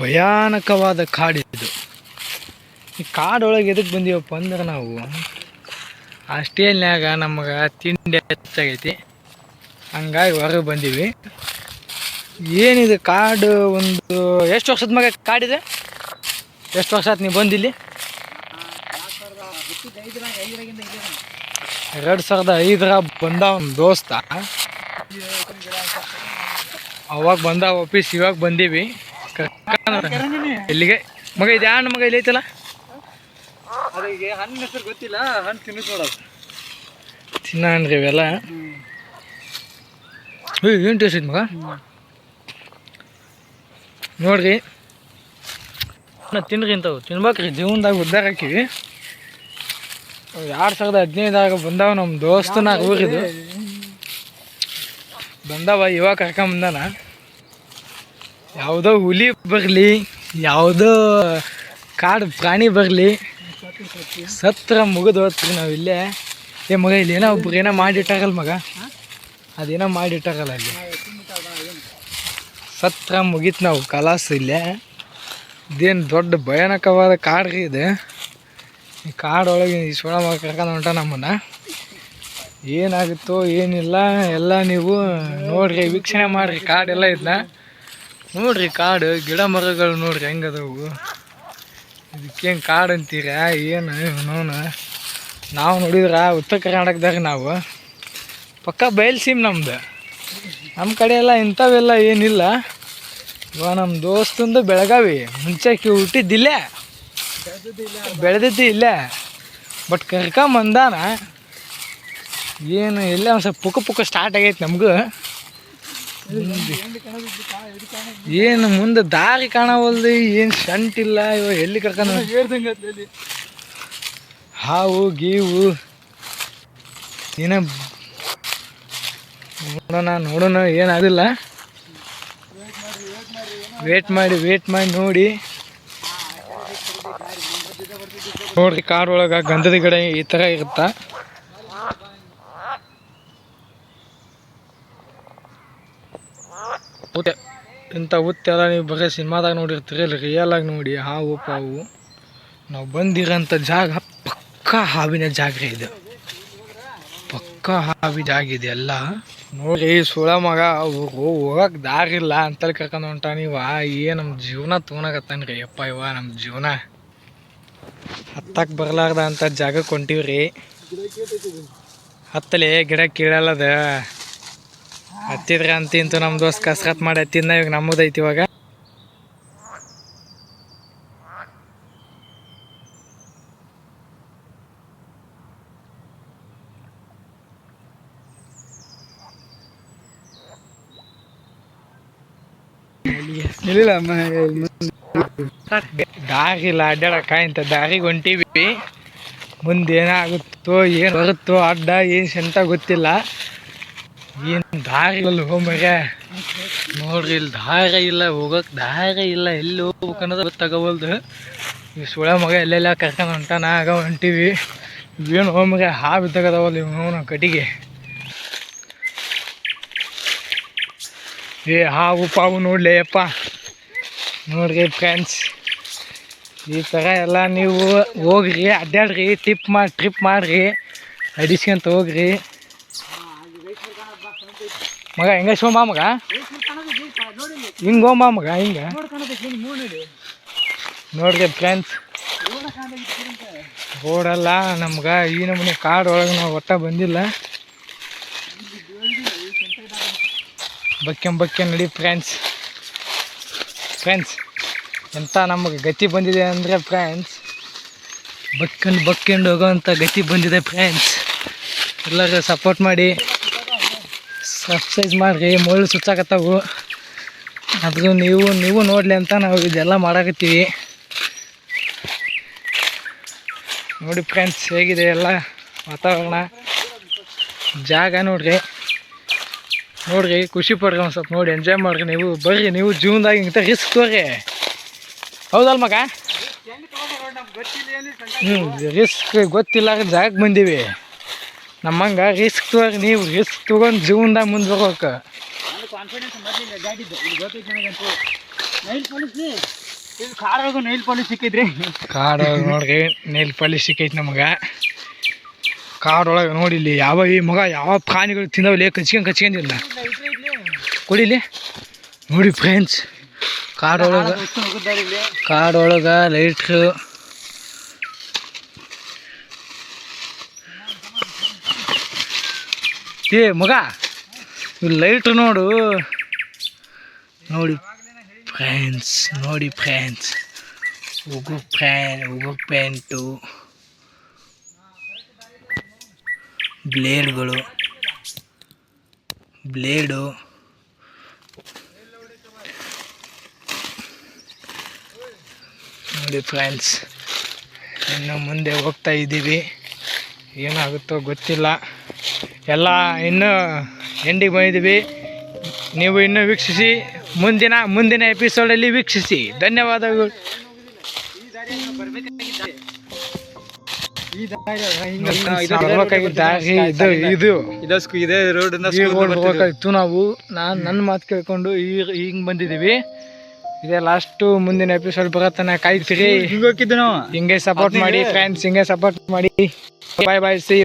ಭಯಾನಕವಾದ ಕಾಡಿದು. ಈ ಕಾಡೊಳಗೆ ಎದಕ್ಕೆ ಬಂದೀವಪ್ಪ ಅಂದ್ರೆ ನಾವು ಆಸ್ಟ್ರೇಲಿಯಾಗ ನಮಗೆ ತಿಂಡಿ ಹೆಚ್ಚಾಗೈತಿ. ಹಂಗಾಗಿ ಹೊರಗೆ ಬಂದೀವಿ. ಏನಿದೆ ಕಾಡು ಒಂದು, ಎಷ್ಟು ವರ್ಷದ ಮಗ ಕಾಡಿದೆ? ಎಷ್ಟು ವರ್ಷ ಆಯ್ತು ನೀವು ಬಂದಿಲ್ಲಿ? ಎರಡು ಸಾವಿರದ ಐದರ ಬಂದ ಒಂದು ದೋಸ್ತ. ಅವಾಗ ಬಂದ ಆಫೀಸ್ ಇವಾಗ ಬಂದೀವಿ. ಎಲ್ಲಿಗೆ? ಮಗ ಇದು ಹಣ್ಣು ಮಗ ಇಲ್ಲಿ ಐತಲ್ಲ? ಅದಕ್ಕೆ ಹಣ್ಣು ಹೆಸರು ಗೊತ್ತಿಲ್ಲ ಹಣ್ಣು ತಿನ್ನಿಸ್ ನೋಡೋದು ತಿನ್ನ ಹಣ್ಣು ಇವೆಲ್ಲ? ಏನು ಟೇಸ್ಟ್ ಐತಿ ಮಗ? ನೋಡ್ರಿ. ನಾ ತಿನ್ರಿ ಇಂಥವು ತಿನ್ಬೇಕ್ರಿ ಜೀವನದಾಗ ಉದ್ದಾರ ಹಾಕಿವಿ. ಎರಡು ಸಾವಿರದ ಹದಿನೈದಾಗ ಬಂದಾವ ನಮ್ಮ ದೋಸ್ತನ ಊರಿದು. ಬಂದವ ಇವಾಗ ಕರ್ಕೊಂಬಂದಾನ ಯಾವುದೋ ಹುಲಿ ಬರಲಿ, ಯಾವುದೋ ಕಾಡು ಪ್ರಾಣಿ ಬರಲಿ, ಸತ್ರ ಮುಗಿದು ಹೋಗ್ತೀವಿ ನಾವು ಇಲ್ಲೇ. ಏ ಮಗ, ಇಲ್ಲಿ ಏನೋ ಒಬ್ರು ಏನೋ ಮಾಡಿಟ್ಟಾಗಲ್ಲ ಮಗ. ಅದೇನೋ ಮಾಡಿಟ್ಟಾಗಲ್ಲ ಅಲ್ಲಿ. ಸತ್ರ ಮುಗೀತು ನಾವು ಕಲಾಸ ಇಲ್ಲೇ. ಇದೇನು ದೊಡ್ಡ ಭಯಾನಕವಾದ ಕಾಡು ರೀ ಇದು. ಈ ಕಾಡೊಳಗೆ ಈ ಸೊಳ ಮಗ ಹೊಂಟ ನಮ್ಮನ್ನ. ಏನಾಗುತ್ತೋ ಏನಿಲ್ಲ, ಎಲ್ಲ ನೀವು ನೋಡ್ರಿ, ವೀಕ್ಷಣೆ ಮಾಡ್ರಿ, ಕಾಡೆಲ್ಲ ಇದನ್ನ ನೋಡ್ರಿ ಕಾಡು, ಗಿಡ ಮರಗಳು ನೋಡ್ರಿ ಹೆಂಗದವು ಇದಕ್ಕೇನು ಕಾಡು ಅಂತೀರ, ಏನು ನಾವು ನೋಡಿದ್ರ ಉತ್ತರ ಕರ್ನಾಟಕದಾಗ ನಾವು. ಪಕ್ಕ ಬಯಲ್ಸೀಮ್ ನಮ್ದು. ನಮ್ಮ ಕಡೆ ಎಲ್ಲ ಇಂಥವೆಲ್ಲ ಏನಿಲ್ಲ. ಇವಾಗ ನಮ್ಮ ದೋಸ್ತಂದು ಬೆಳಗಾವಿ ಮುಂಚೆ ಹುಟ್ಟಿದ್ದಿಲ್ಲೇ ಬೆಳೆದಿದ್ದು ಇಲ್ಲೇ. ಬಟ್ ಕರ್ಕೊಂಬಂದಾನ. ಏನು ಎಲ್ಲ ಒಂದು ಸ್ವಲ್ಪ ಪುಕ್ಕ ಪುಕ್ಕ ಸ್ಟಾರ್ಟ್ ಆಗೈತೆ ನಮಗೂ. ಏನು ಮುಂದೆ ದಾರಿ ಕಾಣವಲ್ದು, ಏನು ಸಂಟಿಲ್ಲ ಇವ ಎಲ್ಲಿ ಕರ್ಕೊಂಡು ಹಾವು, ಗೀವು. ಏನ ನೋಡೋಣ ನೋಡೋಣ ಏನಾದಿಲ್ಲ ವೇಟ್ ಮಾಡಿ ವೇಟ್ ಮಾಡಿ, ನೋಡಿ. ನೋಡ್ರಿ, ಕಾರ್ ಒಳಗ ಗಂಧದ ಗಿಡ ಈ ಥರ ಇರುತ್ತಾ? ಊತೆ ಇಂಥ ಉತ್ತೆಲ್ಲ ನೀವು ಬರೀ ಸಿನಿಮಾದಾಗ ನೋಡಿರ್ತೀರಿ ಅಲ್ಲಿ ರಿಯಲ್ ಆಗಿ ನೋಡಿ ಹಾವು ಪಾವು. ನಾವು ಬಂದಿರೋಂಥ ಜಾಗ ಪಕ್ಕ ಹಾವಿನ ಜಾಗ ಇದೆ. ಪಕ್ಕ ಹಾವಿ ಜಾಗ ಇದೆ ಎಲ್ಲ. ನೋಡಿ ಸುಳ ಮಗ ಹೋಗಕ್ಕೆ ದಾರಿ ಇಲ್ಲ ಅಂತಲ್ಲಿ ಕರ್ಕೊಂಡು ಹೊಂಟಾನ ಇವ. ಏ ನಮ್ಮ ಜೀವನ ತೊಗೊಳಕತ್ತಾನ್ರಿ ಯಪ್ಪ ಇವ ನಮ್ಮ ಜೀವನ. ಹತ್ತಕ್ಕೆ ಬರಲಾರ್ದ ಅಂತ ಜಾಗಕ್ಕೆ ಹೊಂಟೀವ್ರಿ. ಹತ್ತಲೇ ಗಿಡ ಕೀಳಲ್ಲದ. ಹತ್ತಿದ್ರೆ ಅಂತಿಂತು ನಮ್ಮ ದೋಸ್ತ್ ಕಸ್ರತ್ ಮಾಡಿ ಹತ್ತಿದ್ನ ಇವಾಗ ನಮ್ಮದೈತಿ ಇವಾಗ. ದಾರಿ ಇಲ್ಲ ಅಡ್ಡಾಡಕ್ಕ ಇಂತ ದಾರಿಗೆ ಹೊಂಟಿವಿ. ಮುಂದೆ ಏನಾಗುತ್ತೋ ಏನು ಬರುತ್ತೋ ಅಡ್ಡ ಏನು ಸಂತ ಗೊತ್ತಿಲ್ಲ. ಏನು ದಾರಿ ಇಲ್ಲ ಹೋಮರ ನೋಡ್ರಿ, ಇಲ್ಲಿ ದಾರಿ ಇಲ್ಲ ಹೋಗಕ್ಕೆ ದಾರಿ ಇಲ್ಲ, ಎಲ್ಲಿ ಹೋಗ್ಬೇಕು ಅನ್ನೋದು ಈ ಸುಳ ಮಗ ಎಲ್ಲೆಲ್ಲ ಕರ್ಕೊಂಡು ಹೊಂಟಾನ, ಆಗ ಹೊಂಟೀವಿ. ಏನು ಹೋಮ್ಯಾಗೆ ಹಾ ಬಿದ್ದಾಗದವಲ್ಲ ಇವ್ ಕಟ್ಟಿಗೆ. ಏ ಹಾವು ಪಾವು ನೋಡ್ಲಿ ಅಪ್ಪ ನೋಡ್ರಿ ಫ್ರೆಂಡ್ಸ್ ಈ ಥರ ಎಲ್ಲ ನೀವು ಹೋಗ್ರಿ ಅಡ್ಡಾಡ್ರಿ ಟಿಪ್ ಮಾಡಿ ಟ್ರಿಪ್ ಮಾಡಿರಿ. ಅಡಿಸ್ಕೊಂತ ಹೋಗ್ರಿ. ಮಗ, ಹೆಂಗ ಶಿವ ಮಗ? ಹಿಂಗೆ ಮಾಮಗ ಮಗ, ಹಿಂಗೆ? ನೋಡ್ರಿ ಫ್ರೆಂಡ್ಸ್ ಓಡಲ್ಲ ನಮ್ಗೆ ಈ ನಮ್ಮನೆ ಕಾಡು ಒಳಗೆ ನಾವು ಒಟ್ಟ ಬಂದಿಲ್ಲ. ಬಕ್ಕೆ ಬಕ್ಕೆ ನಡಿ ಫ್ರೆಂಡ್ಸ್ ಫ್ರೆಂಡ್ಸ್ ಎಂಥ ನಮಗೆ ಗತಿ ಬಂದಿದೆ ಅಂದರೆ ಫ್ರೆಂಡ್ಸ್ ಬಕ್ಕಂಡು ಬಕ್ಕೊಂಡು ಹೋಗೋವಂಥ ಗತಿ ಬಂದಿದೆ ಫ್ರೆಂಡ್ಸ್ ಎಲ್ಲರೂ ಸಪೋರ್ಟ್ ಮಾಡಿ. ಸಬ್ಸ್ಕ್ರೈಬ್ ಮಾಡಿರಿ, ಮುಳ್ಳು ಸುಚ್ಚಾಕತ್ತಾವು. ಅದು ನೀವು ನೀವು ನೋಡಲಿ ಅಂತ ನಾವು ಇದೆಲ್ಲ ಮಾಡಾಕತ್ತೀವಿ. ನೋಡಿ ಫ್ರೆಂಡ್ಸ್ ಹೇಗಿದೆ ಎಲ್ಲ ವಾತಾವರಣ? ಜಾಗ ನೋಡ್ರಿ. ನೋಡ್ರಿ, ಖುಷಿ ಪಡ್ರಿ ಒಂದು ಸ್ವಲ್ಪ ನೋಡಿ ಎಂಜಾಯ್ ಮಾಡ್ರಿ ನೀವು. ಬರ್ರಿ, ನೀವು ಜೀವನದಾಗ ಇಂಥ ರಿಸ್ಕ್ ತೋರಿ ಹೌದಲ್ ಮಗ? ಹ್ಞೂ ರಿಸ್ಕ್ ಗೊತ್ತಿಲ್ಲ ಜಾಗಕ್ಕೆ ಬಂದೀವಿ. ನಮ್ಮಂಗೆ ರಿಸ್ಕ್ ತೋರಿ ನೀವು ರಿಸ್ಕ್ ತೊಗೊಂಡು ಜೀವನದಾಗ ಮುಂದೆ ಹೋಗ್ಬೇಕು ಕಾಡಾಗ ನೈಲ್ ಪಾಲಿಶ್ ಸಿಕ್ಕಿದ್ರಿ? ಕಾಡೊಳಗೆ ನೋಡ್ರಿ ನೈಲ್ ಪಾಲಿಶ್ ಸಿಕ್ಕೈತಿ ನಮಗೆ. ಕಾಡೊಳಗೆ ನೋಡಿ ಇಲ್ಲಿ ಯಾವ ಈ ಮಗ ಯಾವ ಪ್ರಾಣಿಗಳು ತಿಂದವಲ್ಲಿ ಕಚ್ಕೊಂಡ್ ಕಚ್ಕೊಂಡಿಲ್ಲ. ಕೊಡಿಲಿ? ನೋಡಿ ಫ್ರೆಂಡ್ಸ್ ಕಾಡೊಳಗೆ ಕಾಡೊಳಗೆ ಲೈಟ್ರು ಏ, ಮಗ ಲೈಟ್ರು ನೋಡು. ನೋಡಿ ಫ್ರೆಂಡ್ಸ್ ನೋಡಿ ಫ್ರೆಂಡ್ಸ್ ಉಗು ಫ್ಯಾನ್ ಉಗು ಪ್ಯಾಂಟು ಬ್ಲೇಡ್ಗಳು ಬ್ಲೇಡು ನೋಡಿ ಫ್ರೆಂಡ್ಸ್ ಇನ್ನು ಮುಂದೆ ಹೋಗ್ತಾ ಇದ್ದೀವಿ ಏನಾಗುತ್ತೋ ಗೊತ್ತಿಲ್ಲ. ಎಲ್ಲ ಇನ್ನೂ ಎಂಡಿಗೆ ಬಂದಿದ್ದೀವಿ. ನೀವು ಇನ್ನೂ ವೀಕ್ಷಿಸಿ ಮುಂದಿನ ಮುಂದಿನ ಎಪಿಸೋಡಲ್ಲಿ ವೀಕ್ಷಿಸಿ. ಧನ್ಯವಾದಗಳು. ಇದು ಹೋಗ್ಬೇಕಾಗಿತ್ತು ನಾವು. ನಾನು ನನ್ನ ಮಾತು ಕೇಳ್ಕೊಂಡು ಈಗ ಹಿಂಗೆ ಬಂದಿದ್ದೀವಿ. ಇದೇ ಲಾಸ್ಟು ಮುಂದಿನ ಎಪಿಸೋಡ್ ಬರತ್ತನ ಕಾಯ್ತೀರಿ. ಹಿಂಗ್ ಹೋಗಿದ್ದು ನಾವು. ಹಿಂಗೆ ಸಪೋರ್ಟ್ ಮಾಡಿ ಫ್ರೆಂಡ್ಸ್ ಹಿಂಗೆ ಸಪೋರ್ಟ್ ಮಾಡಿ. ಬಾಯ್ ಬಾಯ್ ಸಿ